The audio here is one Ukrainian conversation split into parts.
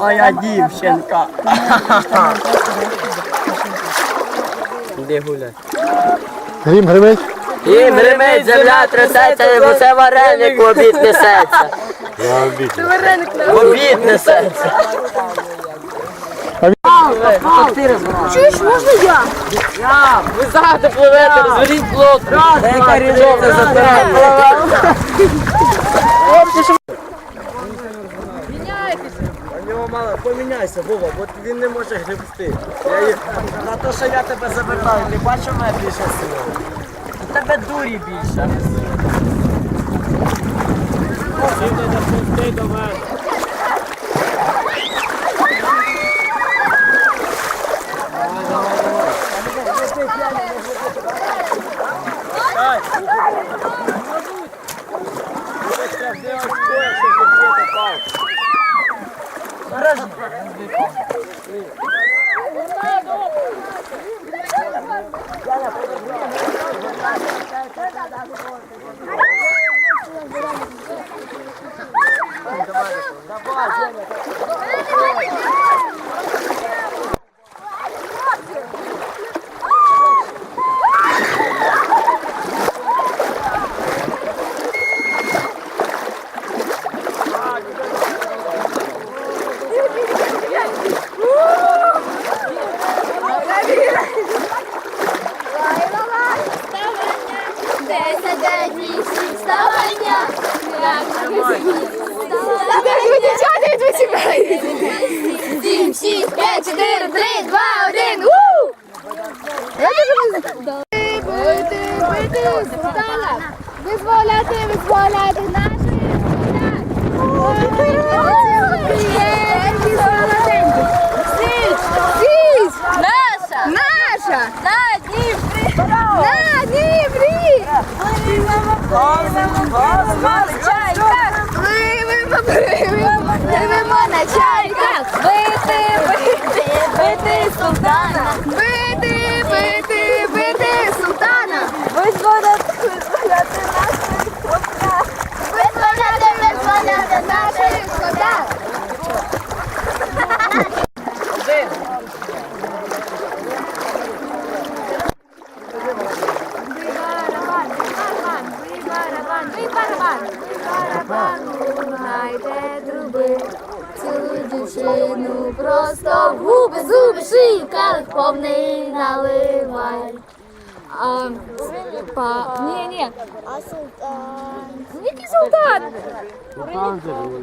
Моя дівчинка. Іди гуляй. Грім гримить. І гримить, земля трясеться, бо це вареник в обід несеться. В обід несеться. Чуєш, можна я? Я, ви завтра пливете, розверніть лодку. Яка різниця за тебе? У поміняйся, Вова, бо він не може гребсти. Я їх... На те, що я тебе забираю, ти бачив мене більше сили? У тебе дурі більше, а не сили. Десять, Дівчата відпочивають. Сім, шість, п'ять, чотири, три, два, один. У! Бити, бити, султана. Визволяти, визволяти. Січ, січ. Наша. Наша. На Дніпрі. На Дніпрі. Пливемо, пливемо, пливемо на чайках. Бити, бити, бити султана. Бити, бити, бити султана. Визволяти, визволяти наших солдат. Визволяти, визволяти наших барабан, лунайте труби. Цю дівчину просто в губи, зуби, повний наливай. А, па... Ні, ні. А султан? Який султан?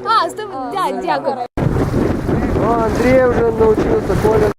А, стоп, дя, дякую. О, Андрій вже навчився, Коля